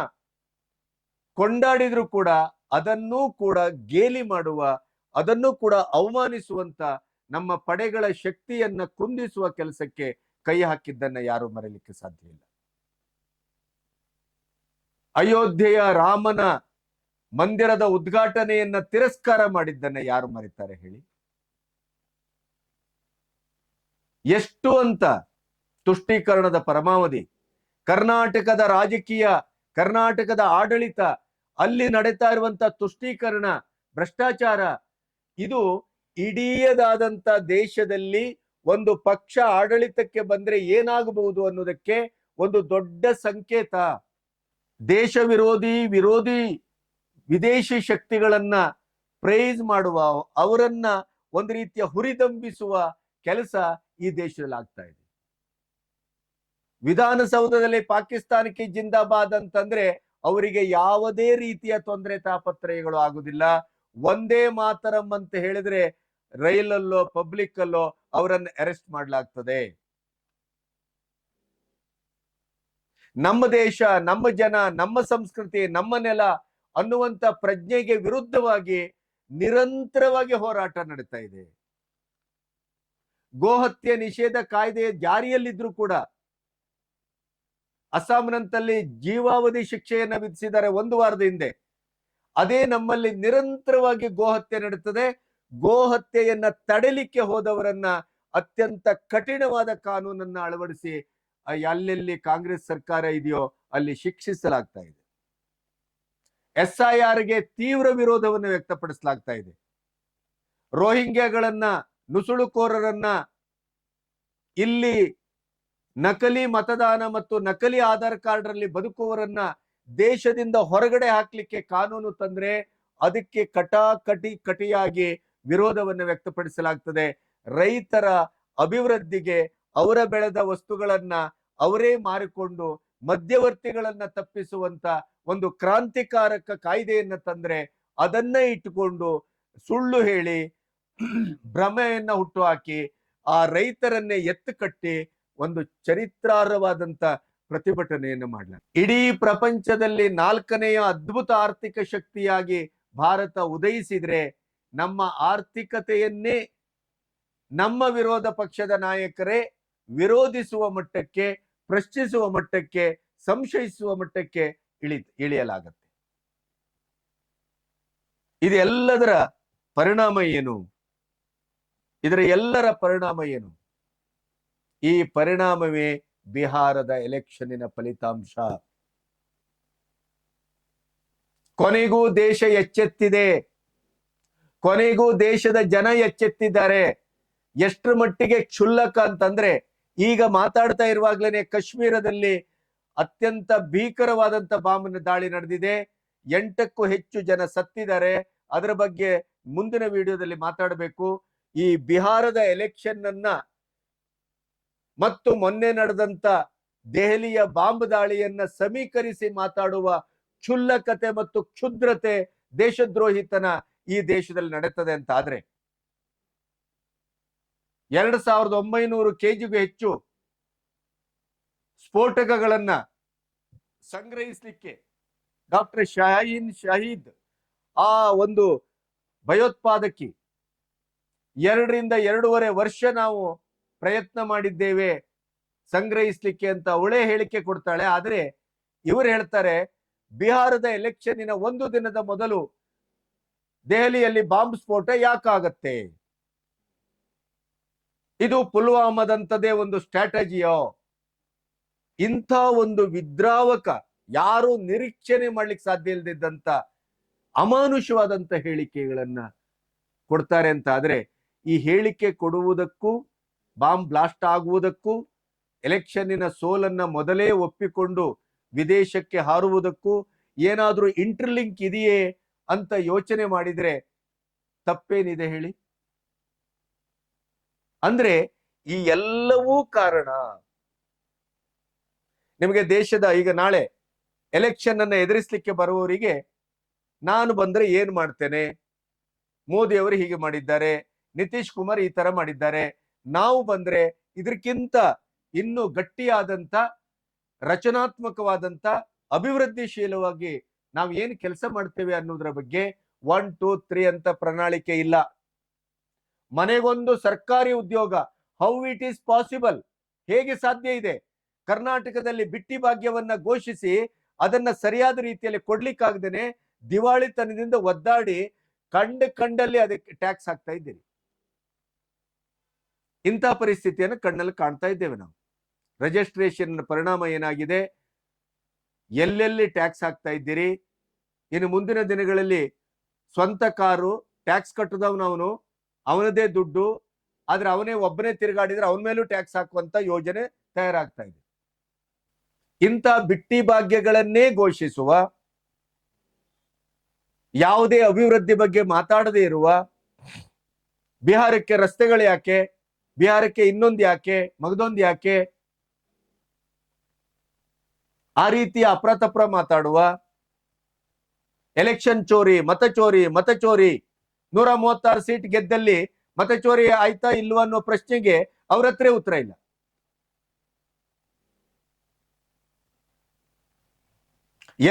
ಕೊಂಡಾಡಿದ್ರು ಕೂಡ ಅದನ್ನೂ ಕೂಡ ಗೇಲಿ ಮಾಡುವ, ಅದನ್ನು ಕೂಡ ಅವಮಾನಿಸುವಂತ ನಮ್ಮ ಪಡೆಗಳ ಶಕ್ತಿಯನ್ನ ಕುಂದಿಸುವ ಕೆಲಸಕ್ಕೆ ಕೈ ಹಾಕಿದ್ದನ್ನ ಯಾರು ಮರೆಯಲಿಕ್ಕೆ ಸಾಧ್ಯ ಇಲ್ಲ. ಅಯೋಧ್ಯೆಯ ರಾಮನ ಮಂದಿರದ ಉದ್ಘಾಟನೆಯನ್ನ ತಿರಸ್ಕಾರ ಮಾಡಿದ್ದನ್ನ ಯಾರು ಮರೀತಾರೆ ಹೇಳಿ? ಎಷ್ಟು ಅಂತ ತುಷ್ಟೀಕರಣದ ಪರಮಾವಧಿ. ಕರ್ನಾಟಕದ ರಾಜಕೀಯ, ಕರ್ನಾಟಕದ ಆಡಳಿತ, ಅಲ್ಲಿ ನಡೀತಾ ಇರುವಂತ ತುಷ್ಟೀಕರಣ, ಭ್ರಷ್ಟಾಚಾರ, ಇದು ಇಡೀಯದಾದಂತ ದೇಶದಲ್ಲಿ ಒಂದು ಪಕ್ಷ ಆಡಳಿತಕ್ಕೆ ಬಂದ್ರೆ ಏನಾಗಬಹುದು ಅನ್ನೋದಕ್ಕೆ ಒಂದು ದೊಡ್ಡ ಸಂಕೇತ. ದೇಶ ವಿರೋಧಿ ವಿರೋಧಿ, ವಿದೇಶಿ ಶಕ್ತಿಗಳನ್ನ ಪ್ರೈಸ್ ಮಾಡುವ, ಅವರನ್ನ ಒಂದು ರೀತಿಯ ಹುರಿದಂಬಿಸುವ ಕೆಲಸ ಈ ದೇಶದಲ್ಲಿ ಆಗ್ತಾ ಇದೆ. ವಿಧಾನಸೌಧದಲ್ಲಿ ಪಾಕಿಸ್ತಾನಕ್ಕೆ ಜಿಂದಾಬಾದ್ ಅಂತಂದ್ರೆ ಅವರಿಗೆ ಯಾವುದೇ ರೀತಿಯ ತೊಂದರೆ ತಾಪತ್ರಯಗಳು ಆಗುದಿಲ್ಲ ಒಂದೇ ಮಾತರಂ ಅಂತ ಹೇಳಿದ್ರೆ ರೈಲಲ್ಲೋ ಪಬ್ಲಿಕ್ ಅಲ್ಲೋ ಅವರನ್ನು ಅರೆಸ್ಟ್ ಮಾಡಲಾಗ್ತದೆ. ನಮ್ಮ ದೇಶ, ನಮ್ಮ ಜನ, ನಮ್ಮ ಸಂಸ್ಕೃತಿ, ನಮ್ಮ ನೆಲ ಅನ್ನುವಂತ ಪ್ರಜ್ಞೆಗೆ ವಿರುದ್ಧವಾಗಿ ನಿರಂತರವಾಗಿ ಹೋರಾಟ ನಡೀತಾ ಇದೆ. ಗೋಹತ್ಯೆ ನಿಷೇಧ ಕಾಯ್ದೆ ಜಾರಿಯಲ್ಲಿದ್ರು ಕೂಡ ಅಸ್ಸಾಂನಂತಲ್ಲಿ ಜೀವಾವಧಿ ಶಿಕ್ಷೆಯನ್ನು ವಿಧಿಸಿದ್ದಾರೆ ಒಂದು ವಾರದ ಹಿಂದೆ. ಅದೇ ನಮ್ಮಲ್ಲಿ ನಿರಂತರವಾಗಿ ಗೋಹತ್ಯೆ ನಡೀತದೆ. ಗೋಹತ್ಯೆಯನ್ನ ತಡೆಲಿಕ್ಕೆ ಹೋದವರನ್ನ ಅತ್ಯಂತ ಕಠಿಣವಾದ ಕಾನೂನನ್ನ ಅಳವಡಿಸಿ ಅಲ್ಲೆಲ್ಲಿ ಎಲ್ಲೆಲ್ಲಿ ಕಾಂಗ್ರೆಸ್ ಸರ್ಕಾರ ಇದೆಯೋ ಅಲ್ಲಿ ಶಿಕ್ಷಿಸಲಾಗ್ತಾ ಇದೆ. ಎಸ್ ತೀವ್ರ ವಿರೋಧವನ್ನು ವ್ಯಕ್ತಪಡಿಸಲಾಗ್ತಾ ಇದೆ. ರೋಹಿಂಗ್ಯಾಗಳನ್ನ ನುಸುಳುಕೋರರನ್ನ ಇಲ್ಲಿ ನಕಲಿ ಮತದಾನ ಮತ್ತು ನಕಲಿ ಆಧಾರ್ ಕಾರ್ಡ್ ರಲ್ಲಿ ಬದುಕುವವರನ್ನ ದೇಶದಿಂದ ಹೊರಗಡೆ ಹಾಕ್ಲಿಕ್ಕೆ ಕಾನೂನು ತಂದ್ರೆ ಅದಕ್ಕೆ ಕಟಾಕಟಿ ಕಟಿಯಾಗಿ ವಿರೋಧವನ್ನು ವ್ಯಕ್ತಪಡಿಸಲಾಗ್ತದೆ. ರೈತರ ಅಭಿವೃದ್ಧಿಗೆ ಅವರ ಬೆಳೆದ ವಸ್ತುಗಳನ್ನ ಅವರೇ ಮಾರಿಕೊಂಡು ಮಧ್ಯವರ್ತಿಗಳನ್ನ ತಪ್ಪಿಸುವಂತ ಒಂದು ಕ್ರಾಂತಿಕಾರಕ ಕಾಯ್ದೆಯನ್ನ ತಂದ್ರೆ ಅದನ್ನ ಇಟ್ಟುಕೊಂಡು ಸುಳ್ಳು ಹೇಳಿ ಭ್ರಮೆಯನ್ನ ಹುಟ್ಟುಹಾಕಿ, ಆ ರೈತರನ್ನೇ ಎತ್ತು ಕಟ್ಟಿ ಒಂದು ಚರಿತ್ರಾರ್ಹವಾದಂತ ಪ್ರತಿಭಟನೆಯನ್ನು ಮಾಡಲ ಇಡೀ ಪ್ರಪಂಚದಲ್ಲಿ ನಾಲ್ಕನೆಯ ಅದ್ಭುತ ಆರ್ಥಿಕ ಶಕ್ತಿಯಾಗಿ ಭಾರತ ಉದಯಿಸಿದ್ರೆ ನಮ್ಮ ಆರ್ಥಿಕತೆಯನ್ನೇ ನಮ್ಮ ವಿರೋಧ ಪಕ್ಷದ ನಾಯಕರೇ ವಿರೋಧಿಸುವ ಮಟ್ಟಕ್ಕೆ, ಪ್ರಶ್ನಿಸುವ ಮಟ್ಟಕ್ಕೆ, ಸಂಶಯಿಸುವ ಮಟ್ಟಕ್ಕೆ ಇಳಿ, ಇಳಿಯಲಾಗುತ್ತೆ. ಇದೆಲ್ಲದರ ಪರಿಣಾಮ ಏನು? ಇದರ ಎಲ್ಲರ ಪರಿಣಾಮ ಏನು? ಈ ಪರಿಣಾಮವೇ ಬಿಹಾರದ ಎಲೆಕ್ಷನ್ನಿನ ಫಲಿತಾಂಶ. ಕೊನೆಗೂ ದೇಶ ಎಚ್ಚೆತ್ತಿದೆ. ಕೊನೆಗೂ ದೇಶದ ಜನ ಎಚ್ಚೆತ್ತಿದ್ದಾರೆ. ಎಷ್ಟರ ಮಟ್ಟಿಗೆ ಕ್ಷುಲ್ಲಕ ಅಂತಂದ್ರೆ, ಈಗ ಮಾತಾಡ್ತಾ ಇರುವಾಗ್ಲೇನೆ ಕಾಶ್ಮೀರದಲ್ಲಿ ಅತ್ಯಂತ ಭೀಕರವಾದಂತ ಬಾಂಬ್ ದಾಳಿ ನಡೆದಿದೆ. ಎಂಟಕ್ಕೂ ಹೆಚ್ಚು ಜನ ಸತ್ತಿದ್ದಾರೆ. ಅದರ ಬಗ್ಗೆ ಮುಂದಿನ ವಿಡಿಯೋದಲ್ಲಿ ಮಾತಾಡಬೇಕು. ಈ ಬಿಹಾರದ ಎಲೆಕ್ಷನ್ ಅನ್ನ ಮತ್ತು ಮೊನ್ನೆ ನಡೆದಂತ ದೆಹಲಿಯ ಬಾಂಬ್ ದಾಳಿಯನ್ನ ಸಮೀಕರಿಸಿ ಮಾತಾಡುವ ಕ್ಷುಲ್ಲಕತೆ ಮತ್ತು ಕ್ಷುದ್ರತೆ ದೇಶದ್ರೋಹಿತನ ಈ ದೇಶದಲ್ಲಿ ನಡೆತದೆ ಅಂತ ಆದ್ರೆ ಎರಡ್ ಸಾವಿರದ ಒಂಬೈನೂರು ಕೆಜಿಗೂ ಹೆಚ್ಚು ಸ್ಫೋಟಕಗಳನ್ನ ಸಂಗ್ರಹಿಸಲಿಕ್ಕೆ ಡಾಕ್ಟರ್ ಶಾಹೀನ್ ಶಹೀದ್ ಆ ಒಂದು ಭಯೋತ್ಪಾದಕಿ ಎರಡರಿಂದ ಎರಡೂವರೆ ವರ್ಷ ನಾವು ಪ್ರಯತ್ನ ಮಾಡಿದ್ದೇವೆ ಸಂಗ್ರಹಿಸ್ಲಿಕ್ಕೆ ಅಂತ ಅವಳೇ ಹೇಳಿಕೆ ಕೊಡ್ತಾಳೆ. ಆದ್ರೆ ಇವರು ಹೇಳ್ತಾರೆ, ಬಿಹಾರದ ಎಲೆಕ್ಷನ್ನಿನ ಒಂದು ದಿನದ ಮೊದಲು ದೆಹಲಿಯಲ್ಲಿ ಬಾಂಬ್ ಸ್ಫೋಟ ಯಾಕಾಗತ್ತೆ? ಇದು ಪುಲ್ವಾಮದಂತದೇ ಒಂದು ಸ್ಟ್ರಾಟಜಿಯೋ? ಇಂಥ ಒಂದು ವಿದ್ರಾವಕ ಯಾರು ನಿರೀಕ್ಷಣೆ ಮಾಡ್ಲಿಕ್ಕೆ ಸಾಧ್ಯ ಇಲ್ಲದಿದ್ದಂತ ಅಮಾನುಷವಾದಂತ ಹೇಳಿಕೆಗಳನ್ನ ಕೊಡ್ತಾರೆ ಅಂತ ಆದ್ರೆ ಈ ಹೇಳಿಕೆ ಕೊಡುವುದಕ್ಕೂ, ಬಾಂಬ್ ಬ್ಲಾಸ್ಟ್ ಆಗುವುದಕ್ಕೂ, ಎಲೆಕ್ಷನ್ನಿನ ಸೋಲನ್ನ ಮೊದಲೇ ಒಪ್ಪಿಕೊಂಡು ವಿದೇಶಕ್ಕೆ ಹಾರುವುದಕ್ಕೂ ಏನಾದರೂ ಇಂಟರ್ಲಿಂಕ್ ಇದೆಯೇ ಅಂತ ಯೋಚನೆ ಮಾಡಿದ್ರೆ ತಪ್ಪೇನಿದೆ ಹೇಳಿ? ಅಂದ್ರೆ ಈ ಎಲ್ಲವೂ ಕಾರಣ ನಿಮಗೆ ದೇಶದ ಈಗ ನಾಳೆ ಎಲೆಕ್ಷನ್ ಅನ್ನ ಎದುರಿಸಲಿಕ್ಕೆ ಬರುವವರಿಗೆ ನಾನು ಬಂದ್ರೆ ಏನ್ ಮಾಡ್ತೇನೆ? ಮೋದಿ ಅವರು ಹೀಗೆ ಮಾಡಿದ್ದಾರೆ. ನಿತೀಶ್ ಕುಮಾರ್ ಈ ತರ ಮಾಡಿದ್ದಾರೆ. ನಾವು ಬಂದ್ರೆ ಇದಕ್ಕಿಂತ ಇನ್ನು ಗಟ್ಟಿಯಾದಂತ, ರಚನಾತ್ಮಕವಾದಂತ, ಅಭಿವೃದ್ಧಿಶೀಲವಾಗಿ ನಾವು ಏನ್ ಕೆಲಸ ಮಾಡ್ತೇವೆ ಅನ್ನೋದ್ರ ಬಗ್ಗೆ ಒನ್ ಟೂ ತ್ರೀ ಅಂತ ಪ್ರಣಾಳಿಕೆ ಇಲ್ಲ. ಮನೆಗೊಂದು ಸರ್ಕಾರಿ ಉದ್ಯೋಗ ಹೌ ಇಟ್ ಈಸ್ ಪಾಸಿಬಲ್ ಹೇಗೆ ಸಾಧ್ಯ ಇದೆ? ಕರ್ನಾಟಕದಲ್ಲಿ ಬಿಟ್ಟಿ ಭಾಗ್ಯವನ್ನ ಘೋಷಿಸಿ ಅದನ್ನ ಸರಿಯಾದ ರೀತಿಯಲ್ಲಿ ಕೊಡ್ಲಿಕ್ಕಾಗ್ದೇನೆ ದಿವಾಳಿತನದಿಂದ ಒದ್ದಾಡಿ ಕಂಡ ಕಂಡಲ್ಲಿ ಅದಕ್ಕೆ ಟ್ಯಾಕ್ಸ್ ಹಾಕ್ತಾ ಇದ್ದೀರಿ ಇಂಥ ಪರಿಸ್ಥಿತಿಯನ್ನು ಕಣ್ಣಲ್ಲಿ ಕಾಣ್ತಾ ಇದ್ದೇವೆ ನಾವು. ರಿಜಿಸ್ಟ್ರೇಷನ್ ಪರಿಣಾಮ ಏನಾಗಿದೆ? ಎಲ್ಲೆಲ್ಲಿ ಟ್ಯಾಕ್ಸ್ ಹಾಕ್ತಾ ಇದ್ದೀರಿ? ಇನ್ನು ಮುಂದಿನ ದಿನಗಳಲ್ಲಿ ಸ್ವಂತ ಕಾರು ಟ್ಯಾಕ್ಸ್ ಕಟ್ಟದವನು ಅವನು ಅವನದೇ ದುಡ್ಡು, ಆದ್ರೆ ಅವನೇ ಒಬ್ಬನೇ ತಿರುಗಾಡಿದ್ರೆ ಅವನ ಮೇಲೂ ಟ್ಯಾಕ್ಸ್ ಹಾಕುವಂತ ಯೋಜನೆ ತಯಾರಾಗ್ತಾ ಇದೆ. ಇಂಥ ಬಿಟ್ಟಿ ಭಾಗ್ಯಗಳನ್ನೇ ಘೋಷಿಸುವ, ಯಾವುದೇ ಅಭಿವೃದ್ಧಿ ಬಗ್ಗೆ ಮಾತಾಡದೇ ಇರುವ, ಬಿಹಾರಕ್ಕೆ ರಸ್ತೆಗಳು ಯಾಕೆ? ಬಿಹಾರಕ್ಕೆ ಇನ್ನೊಂದು ಯಾಕೆ, ಮಗದೊಂದು ಯಾಕೆ? ಆ ರೀತಿ ಅಪ್ರತಪ್ರ ಮಾತಾಡುವ ಎಲೆಕ್ಷನ್ ಚೋರಿ, ಮತ ಚೋರಿ ಮತ ಚೋರಿ. ನೂರ ಮೂವತ್ತಾರು ಸೀಟ್ ಗೆದ್ದಲ್ಲಿ ಮತ ಚೋರಿ ಆಯ್ತಾ ಇಲ್ವಾ ಅನ್ನೋ ಪ್ರಶ್ನೆಗೆ ಅವ್ರ ಹತ್ರ ಉತ್ತರ ಇಲ್ಲ.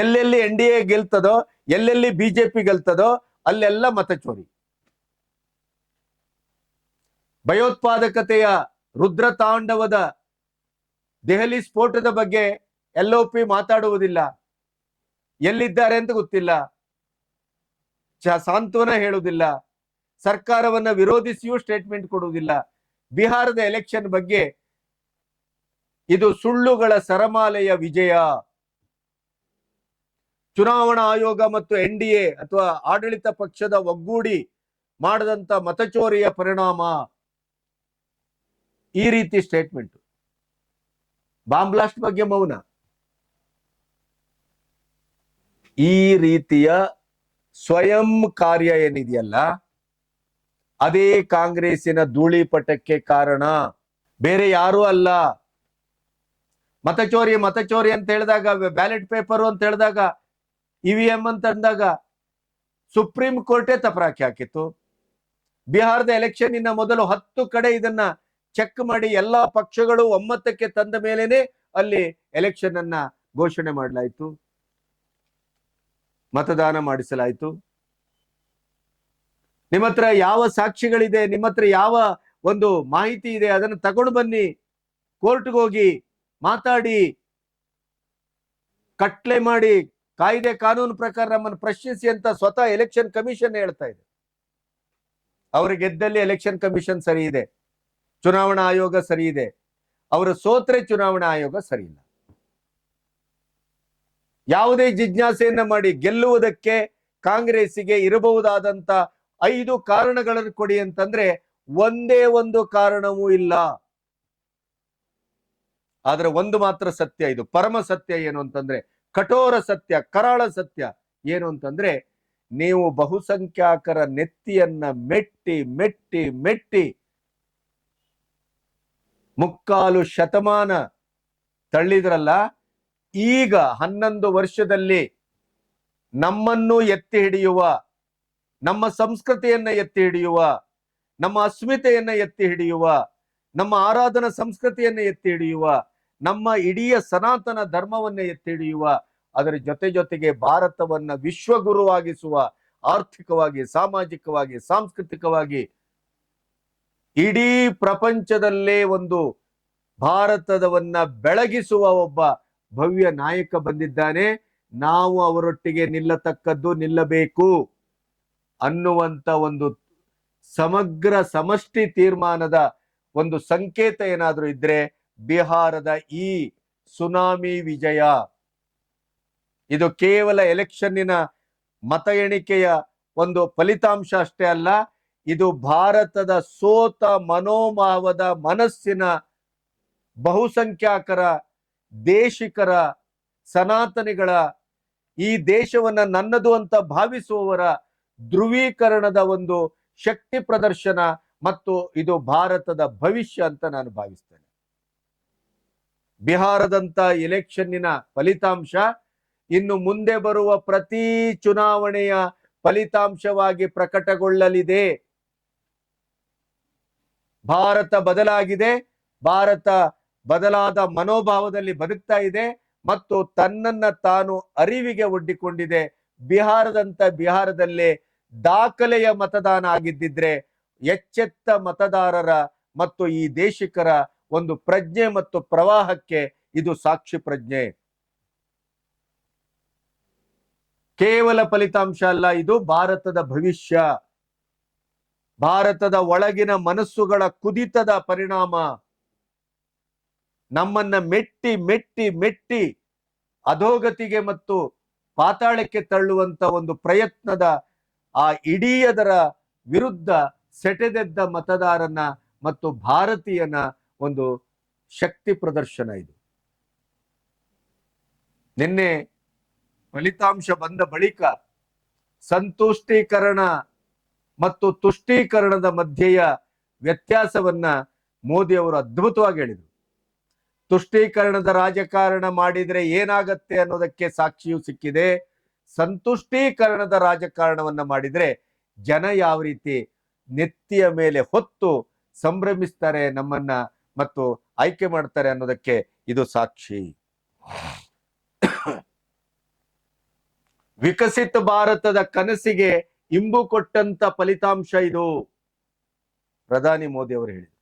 ಎಲ್ಲೆಲ್ಲಿ ಎನ್ ಡಿ ಎ ಗೆಲ್ತದೋ, ಎಲ್ಲೆಲ್ಲಿ ಬಿಜೆಪಿ ಗೆಲ್ತದೋ, ಅಲ್ಲೆಲ್ಲ ಮತಚೋರಿ ಭಯೋತ್ಪಾದಕತೆಯ ರುದ್ರ ತಾಂಡವದ ದೆಹಲಿ ಸ್ಫೋಟದ ಬಗ್ಗೆ ಎಲ್ ಪಿ ಮಾತಾಡುವುದಿಲ್ಲ. ಎಲ್ಲಿದ್ದಾರೆ ಅಂತ ಗೊತ್ತಿಲ್ಲ. ಚ- ಸಾಂತ್ವನ ಹೇಳುವುದಿಲ್ಲ. ಸರ್ಕಾರವನ್ನ ವಿರೋಧಿಸಿಯೂ ಸ್ಟೇಟ್ಮೆಂಟ್ ಕೊಡುವುದಿಲ್ಲ. ಬಿಹಾರದ ಎಲೆಕ್ಷನ್ ಬಗ್ಗೆ ಇದು ಸುಳ್ಳುಗಳ ಸರಮಾಲೆಯ ವಿಜಯ. ಚುನಾವಣಾ ಆಯೋಗ ಮತ್ತು ಎನ್ ಅಥವಾ ಆಡಳಿತ ಪಕ್ಷದ ಒಗ್ಗೂಡಿ ಮಾಡದಂತ ಮತಚೋರಿಯ ಪರಿಣಾಮ. ಈ ರೀತಿ ಸ್ಟೇಟ್ಮೆಂಟ್ ಬಾಂಬ್ ಬ್ಲಾಸ್ಟ್ ಬಗ್ಗೆ ಮೌನ. ಈ ರೀತಿಯ ಸ್ವಯಂ ಕಾರ್ಯ ಏನಿದೆಯಲ್ಲ, ಅದೇ ಕಾಂಗ್ರೆಸ್ಸಿನ ಧೂಳಿಪಟಕ್ಕೆ ಕಾರಣ. ಬೇರೆ ಯಾರೂ ಅಲ್ಲ. ಮತಚೋರಿ ಮತಚೋರಿ ಅಂತ ಹೇಳಿದಾಗ, ಬ್ಯಾಲೆಟ್ ಪೇಪರ್ ಅಂತ ಹೇಳಿದಾಗ ಇವಿಎಂ ಅಂತ ಅಂದಾಗ, ಸುಪ್ರೀಂ ಕೋರ್ಟೇ ತಪರಾಕಿ ಹಾಕಿತ್ತು. ಬಿಹಾರದ ಎಲೆಕ್ಷನ್ ಇನ್ನ ಮೊದಲು ಹತ್ತು ಕಡೆ ಇದನ್ನ ಚೆಕ್ ಮಾಡಿ ಎಲ್ಲಾ ಪಕ್ಷಗಳು ಒಮ್ಮತಕ್ಕೆ ತಂದ ಮೇಲೇನೆ ಅಲ್ಲಿ ಎಲೆಕ್ಷನ್ ಅನ್ನ ಘೋಷಣೆ ಮಾಡಲಾಯಿತು. ಮತದಾನ ಮಾಡಿಸಲಾಯಿತು. ನಿಮ್ಮ ಹತ್ರ ಯಾವ ಸಾಕ್ಷಿಗಳಿದೆ, ನಿಮ್ಮ ಹತ್ರ ಯಾವ ಒಂದು ಮಾಹಿತಿ ಇದೆ, ಅದನ್ನು ತಗೊಂಡು ಬನ್ನಿ. ಕೋರ್ಟ್ಗೆ ಹೋಗಿ ಮಾತಾಡಿ. ಕಟ್ಲೆ ಮಾಡಿ ಕಾಯ್ದೆ ಕಾನೂನು ಪ್ರಕಾರ ನಮ್ಮನ್ನು ಪ್ರಶ್ನಿಸಿ ಅಂತ ಸ್ವತಃ ಎಲೆಕ್ಷನ್ ಕಮಿಷನ್ ಹೇಳ್ತಾ ಇದೆ. ಅವರು ಗೆದ್ದಲ್ಲಿ ಎಲೆಕ್ಷನ್ ಕಮಿಷನ್ ಸರಿ ಇದೆ. ಚುನಾವಣಾ ಆಯೋಗ ಸರಿ ಇದೆ. ಅವರು ಸೋತ್ರೆ ಚುನಾವಣಾ ಆಯೋಗ ಸರಿ ಇಲ್ಲ. ಯಾವುದೇ ಜಿಜ್ಞಾಸೆಯನ್ನ ಮಾಡಿ ಗೆಲ್ಲುವುದಕ್ಕೆ ಕಾಂಗ್ರೆಸ್ಸಿಗೆ ಇರಬಹುದಾದಂತ ಐದು ಕಾರಣಗಳನ್ನು ಕೊಡಿ ಅಂತಂದ್ರೆ ಒಂದೇ ಒಂದು ಕಾರಣವೂ ಇಲ್ಲ. ಆದ್ರೆ ಒಂದು ಮಾತ್ರ ಸತ್ಯ ಇದು. ಪರಮ ಸತ್ಯ ಏನು ಅಂತಂದ್ರೆ, ಕಠೋರ ಸತ್ಯ, ಕರಾಳ ಸತ್ಯ ಏನು ಅಂತಂದ್ರೆ, ನೀವು ಬಹುಸಂಖ್ಯಾತರ ನೆತ್ತಿಯನ್ನ ಮೆಟ್ಟಿ ಮೆಟ್ಟಿ ಮೆಟ್ಟಿ ಮುಕ್ಕಾಲು ಶತಮಾನ ತಳ್ಳಿದ್ರಲ್ಲ, ಈಗ ಹನ್ನೊಂದು ವರ್ಷದಲ್ಲಿ ನಮ್ಮನ್ನು ಎತ್ತಿ ಹಿಡಿಯುವ, ನಮ್ಮ ಸಂಸ್ಕೃತಿಯನ್ನ ಎತ್ತಿ ಹಿಡಿಯುವ, ನಮ್ಮ ಅಸ್ಮಿತೆಯನ್ನ ಎತ್ತಿ ಹಿಡಿಯುವ, ನಮ್ಮ ಆರಾಧನಾ ಸಂಸ್ಕೃತಿಯನ್ನ ಎತ್ತಿ ಹಿಡಿಯುವ, ನಮ್ಮ ಇಡೀ ಸನಾತನ ಧರ್ಮವನ್ನ ಎತ್ತಿ ಹಿಡಿಯುವ, ಅದರ ಜೊತೆ ಜೊತೆಗೆ ಭಾರತವನ್ನ ವಿಶ್ವಗುರುವಾಗಿಸುವ, ಆರ್ಥಿಕವಾಗಿ, ಸಾಮಾಜಿಕವಾಗಿ, ಸಾಂಸ್ಕೃತಿಕವಾಗಿ ಇಡೀ ಪ್ರಪಂಚದಲ್ಲೇ ಒಂದು ಭಾರತದವನ್ನ ಬೆಳಗಿಸುವ ಒಬ್ಬ ಭವ್ಯ ನಾಯಕ ಬಂದಿದ್ದಾನೆ. ನಾವು ಅವರೊಟ್ಟಿಗೆ ನಿಲ್ಲತಕ್ಕದ್ದು ನಿಲ್ಲಬೇಕು ಅನ್ನುವಂತ ಒಂದು ಸಮಗ್ರ ಸಮಷ್ಟಿ ತೀರ್ಮಾನದ ಒಂದು ಸಂಕೇತ ಏನಾದರೂ ಇದ್ರೆ ಬಿಹಾರದ ಈ ಸುನಾಮಿ ವಿಜಯ. ಇದು ಕೇವಲ ಎಲೆಕ್ಷನ್ನಿನ ಮತ ಎಣಿಕೆಯ ಒಂದು ಫಲಿತಾಂಶ ಅಷ್ಟೇ ಅಲ್ಲ ಇದು ಭಾರತದ ಸೋತ ಮನೋಭಾವದ ಮನಸ್ಸಿನ ಬಹುಸಂಖ್ಯಾತರ ದೇಶಿಕರ, ಸನಾತನಿಗಳ, ಈ ದೇಶವನ್ನ ನನ್ನದು ಅಂತ ಭಾವಿಸುವವರ ಧ್ರುವೀಕರಣದ ಒಂದು ಶಕ್ತಿ ಪ್ರದರ್ಶನ ಮತ್ತು ಇದು ಭಾರತದ ಭವಿಷ್ಯ ಅಂತ ನಾನು ಭಾವಿಸ್ತೇನೆ. ಬಿಹಾರದಂತ ಎಲೆಕ್ಷನ್ನಿನ ಫಲಿತಾಂಶ ಇನ್ನು ಮುಂದೆ ಬರುವ ಪ್ರತಿ ಚುನಾವಣೆಯ ಫಲಿತಾಂಶವಾಗಿ ಪ್ರಕಟಗೊಳ್ಳಲಿದೆ. ಭಾರತ ಬದಲಾಗಿದೆ, ಭಾರತ ಬದಲಾದ ಮನೋಭಾವದಲ್ಲಿ ಬದುಕ್ತಾ ಇದೆ ಮತ್ತು ತನ್ನನ್ನ ತಾನು ಅರಿವಿಗೆ ಒಡ್ಡಿಕೊಂಡಿದೆ. ಬಿಹಾರದಂತ ಬಿಹಾರದಲ್ಲೇ ದಾಖಲೆಯ ಮತದಾನ ಆಗಿದ್ದಿದ್ರೆ ಎಚ್ಚೆತ್ತ ಮತದಾರರ ಮತ್ತು ಈ ದೇಶಿಕರ ಒಂದು ಪ್ರಜ್ಞೆ ಮತ್ತು ಪ್ರವಾಹಕ್ಕೆ ಇದು ಸಾಕ್ಷಿ ಪ್ರಜ್ಞೆ. ಕೇವಲ ಫಲಿತಾಂಶ ಅಲ್ಲ, ಇದು ಭಾರತದ ಭವಿಷ್ಯ. ಭಾರತದ ಒಳಗಿನ ಮನಸ್ಸುಗಳ ಕುದಿತದ ಪರಿಣಾಮ ನಮ್ಮನ್ನ ಮೆಟ್ಟಿ ಮೆಟ್ಟಿ ಮೆಟ್ಟಿ ಅಧೋಗತಿಗೆ ಮತ್ತು ಪಾತಾಳಕ್ಕೆ ತಳ್ಳುವಂತ ಒಂದು ಪ್ರಯತ್ನದ ಆ ಇಡೀ ಅದರ ವಿರುದ್ಧ ಸೆಟೆದೆದ್ದ ಮತದಾರನ ಮತ್ತು ಭಾರತೀಯನ ಒಂದು ಶಕ್ತಿ ಪ್ರದರ್ಶನ ಇದು. ನಿನ್ನೆ ಫಲಿತಾಂಶ ಬಂದ ಬಳಿಕ ಸಂತುಷ್ಟೀಕರಣ ಮತ್ತು ತುಷ್ಟೀಕರಣದ ಮಧ್ಯೆಯ ವ್ಯತ್ಯಾಸವನ್ನ ಮೋದಿ ಅವರು ಅದ್ಭುತವಾಗಿ ಹೇಳಿದರು. ತುಷ್ಟೀಕರಣದ ರಾಜಕಾರಣ ಮಾಡಿದ್ರೆ ಏನಾಗತ್ತೆ ಅನ್ನೋದಕ್ಕೆ ಸಾಕ್ಷಿಯೂ ಸಿಕ್ಕಿದೆ. ಸಂತುಷ್ಟೀಕರಣದ ರಾಜಕಾರಣವನ್ನ ಮಾಡಿದರೆ ಜನ ಯಾವ ರೀತಿ ನೆತ್ತಿಯ ಮೇಲೆ ಹೊತ್ತು ಸಂಭ್ರಮಿಸ್ತಾರೆ ನಮ್ಮನ್ನ ಮತ್ತು ಆಯ್ಕೆ ಮಾಡ್ತಾರೆ ಅನ್ನೋದಕ್ಕೆ ಇದು ಸಾಕ್ಷಿ. ವಿಕಸಿತ ಭಾರತದ ಕನಸಿಗೆ ಇಂಬು ಕೊಟ್ಟಂತ ಫಲಿತಾಂಶ ಇದು. ಪ್ರಧಾನಿ ಮೋದಿ ಅವರು ಹೇಳಿದರು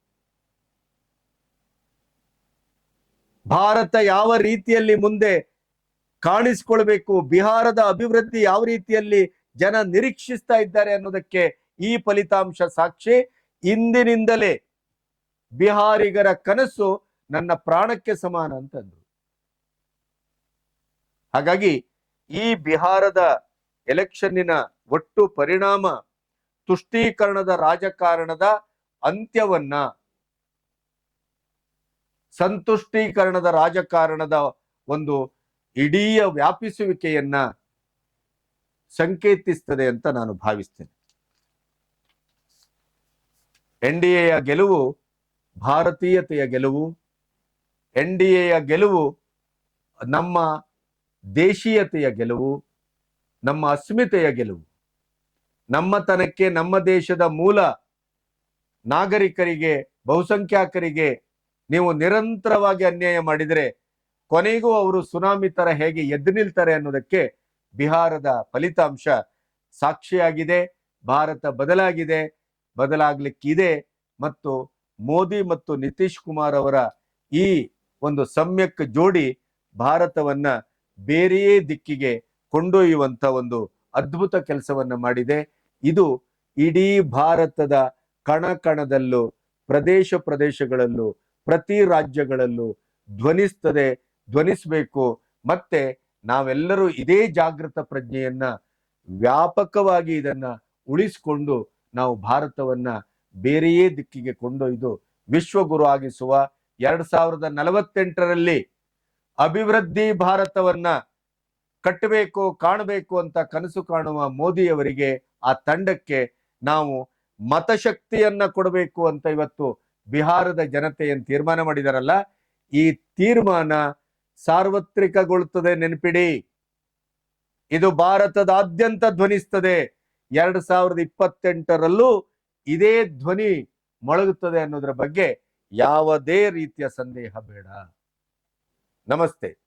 ಭಾರತ ಯಾವ ರೀತಿಯಲ್ಲಿ ಮುಂದೆ ಕಾಣಿಸ್ಕೊಳ್ಬೇಕು, ಬಿಹಾರದ ಅಭಿವೃದ್ಧಿ ಯಾವ ರೀತಿಯಲ್ಲಿ ಜನ ನಿರೀಕ್ಷಿಸ್ತಾ ಇದ್ದಾರೆ ಅನ್ನೋದಕ್ಕೆ ಈ ಫಲಿತಾಂಶ ಸಾಕ್ಷಿ. ಇಂದಿನಿಂದಲೇ ಬಿಹಾರಿಗರ ಕನಸು ನನ್ನ ಪ್ರಾಣಕ್ಕೆ ಸಮಾನ ಅಂತಂದ್ರು. ಹಾಗಾಗಿ ಈ ಬಿಹಾರದ ಎಲೆಕ್ಷನ್ನಿನ ಒಟ್ಟು ಪರಿಣಾಮ ತುಷ್ಟೀಕರಣದ ರಾಜಕಾರಣದ ಅಂತ್ಯವನ್ನ, ಸಂತುಷ್ಟೀಕರಣದ ರಾಜಕಾರಣದ ಒಂದು ಇಡೀ ವ್ಯಾಪಿಸುವಿಕೆಯನ್ನ ಸಂಕೇತಿಸ್ತದೆ ಅಂತ ನಾನು ಭಾವಿಸ್ತೇನೆ. ಎನ್ ಡಿ ಎಯ ಗೆಲುವು, ಭಾರತೀಯತೆಯ ಗೆಲುವು, ಎನ್ ಡಿ ಎಯ ಗೆಲುವು, ನಮ್ಮ ದೇಶೀಯತೆಯ ಗೆಲುವು, ನಮ್ಮ ಅಸ್ಮಿತೆಯ ಗೆಲುವು. ನಮ್ಮತನಕ್ಕೆ ನಮ್ಮ ದೇಶದ ಮೂಲ ನಾಗರಿಕರಿಗೆ ಬಹುಸಂಖ್ಯಾತರಿಗೆ ನೀವು ನಿರಂತರವಾಗಿ ಅನ್ಯಾಯ ಮಾಡಿದರೆ ಕೊನೆಗೂ ಅವರು ಸುನಾಮಿ ತರ ಹೇಗೆ ಎದ್ದು ನಿಲ್ತಾರೆ ಅನ್ನೋದಕ್ಕೆ ಬಿಹಾರದ ಫಲಿತಾಂಶ ಸಾಕ್ಷಿಯಾಗಿದೆ, ಭಾರತ ಬದಲಾಗಿದೆ, ಬದಲಾಗ್ಲಿಕ್ಕಿದೆ ಮತ್ತು ಮೋದಿ ಮತ್ತು ನಿತೀಶ್ ಕುಮಾರ್ ಅವರ ಈ ಒಂದು ಸಮ್ಯಕ್ ಜೋಡಿ ಭಾರತವನ್ನ ಬೇರೆಯೇ ದಿಕ್ಕಿಗೆ ಕೊಂಡೊಯ್ಯುವಂತ ಒಂದು ಅದ್ಭುತ ಕೆಲಸವನ್ನ ಮಾಡಿದೆ. ಇದು ಇಡೀ ಭಾರತದ ಕಣ ಕಣದಲ್ಲೂ ಪ್ರದೇಶ ಪ್ರದೇಶಗಳಲ್ಲೂ, ಪ್ರತಿ ರಾಜ್ಯಗಳಲ್ಲೂ ಧ್ವನಿಸ್ತದೆ, ಧ್ವನಿಸಬೇಕು. ಮತ್ತೆ ನಾವೆಲ್ಲರೂ ಇದೇ ಜಾಗೃತ ಪ್ರಜ್ಞೆಯನ್ನ ವ್ಯಾಪಕವಾಗಿ ಇದನ್ನ ಉಳಿಸಿಕೊಂಡು ನಾವು ಭಾರತವನ್ನ ಬೇರೆಯೇ ದಿಕ್ಕಿಗೆ ಕೊಂಡೊಯ್ದು ವಿಶ್ವಗುರು ಆಗಿಸುವ ಎರಡ್ ಸಾವಿರದ ನಲವತ್ತೆಂಟರಲ್ಲಿ ಅಭಿವೃದ್ಧಿ ಭಾರತವನ್ನ ಕಟ್ಟಬೇಕು, ಕಾಣಬೇಕು ಅಂತ ಕನಸು ಕಾಣುವ ಮೋದಿಯವರಿಗೆ ಆ ತಂಡಕ್ಕೆ ನಾವು ಮತಶಕ್ತಿಯನ್ನ ಕೊಡಬೇಕು ಅಂತ ಇವತ್ತು ಬಿಹಾರದ ಜನತೆಯನ್ನು ತೀರ್ಮಾನ ಮಾಡಿದಾರಲ್ಲ, ಈ ತೀರ್ಮಾನ ಸಾರ್ವತ್ರಿಕಗೊಳ್ಳುತ್ತದೆ ನೆನಪಿಡಿ. ಇದು ಭಾರತದಾದ್ಯಂತ ಧ್ವನಿಸ್ತದೆ. ಎರಡ್ ಸಾವಿರದ ಇಪ್ಪತ್ತೆಂಟರಲ್ಲೂ ಇದೇ ಧ್ವನಿ ಮೊಳಗುತ್ತದೆ ಅನ್ನೋದ್ರ ಬಗ್ಗೆ ಯಾವುದೇ ರೀತಿಯ ಸಂದೇಹ ಬೇಡ. ನಮಸ್ತೆ.